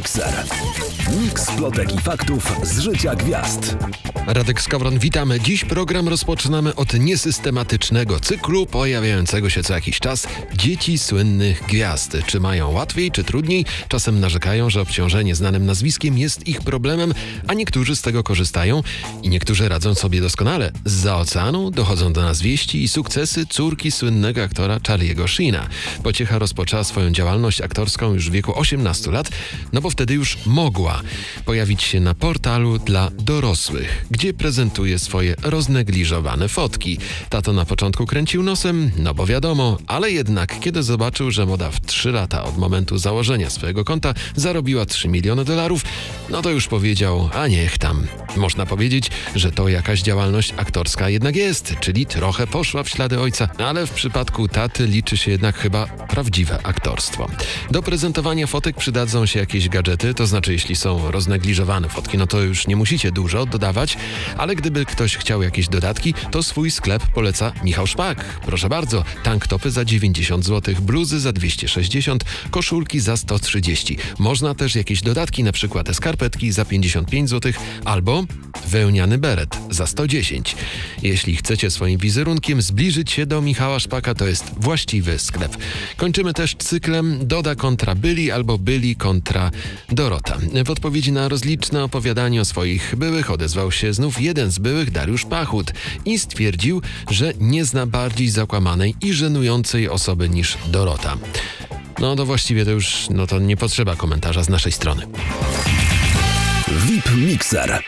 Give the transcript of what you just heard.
Mikser. Miks plotek i faktów z życia gwiazd. Radek Skowron, witamy. Dziś program rozpoczynamy od niesystematycznego cyklu pojawiającego się co jakiś czas dzieci słynnych gwiazd. Czy mają łatwiej, czy trudniej? Czasem narzekają, że obciążenie znanym nazwiskiem jest ich problemem, a niektórzy z tego korzystają i niektórzy radzą sobie doskonale. Z oceanu dochodzą do nas wieści i sukcesy córki słynnego aktora Charlie'ego Sheena. Pociecha rozpoczęła swoją działalność aktorską już w wieku 18 lat, no bo wtedy już mogła pojawić się na portalu dla dorosłych, gdzie prezentuje swoje roznegliżowane fotki. Tato na początku kręcił nosem, no bo wiadomo, ale jednak kiedy zobaczył, że moda w 3 lata od momentu założenia swojego konta zarobiła 3 miliony dolarów, no to już powiedział, a niech tam. Można powiedzieć, że to jakaś działalność aktorska jednak jest, czyli trochę poszła w ślady ojca, ale w przypadku taty liczy się jednak chyba prawdziwe aktorstwo. Do prezentowania fotek przydadzą się jakieś gadżety, to znaczy jeśli są roznegliżowane fotki, no to już nie musicie dużo dodawać, ale gdyby ktoś chciał jakieś dodatki, to swój sklep poleca Michał Szpak. Proszę bardzo, tanktopy za 90 zł, bluzy za 260, koszulki za 130. Można też jakieś dodatki, na przykład skarpetki za 55 zł albo wełniany beret za 110. Jeśli chcecie swoim wizerunkiem zbliżyć się do Michała Szpaka, to jest właściwy sklep. Kończymy też cyklem Doda kontra Byli albo Byli kontra Dorota. W odpowiedzi na rozliczne opowiadanie o swoich byłych odezwał się znów jeden z byłych, Dariusz Pachut, i stwierdził, że nie zna bardziej zakłamanej i żenującej osoby niż Dorota. No to właściwie to już, no to nie potrzeba komentarza z naszej strony. VIP Mikser.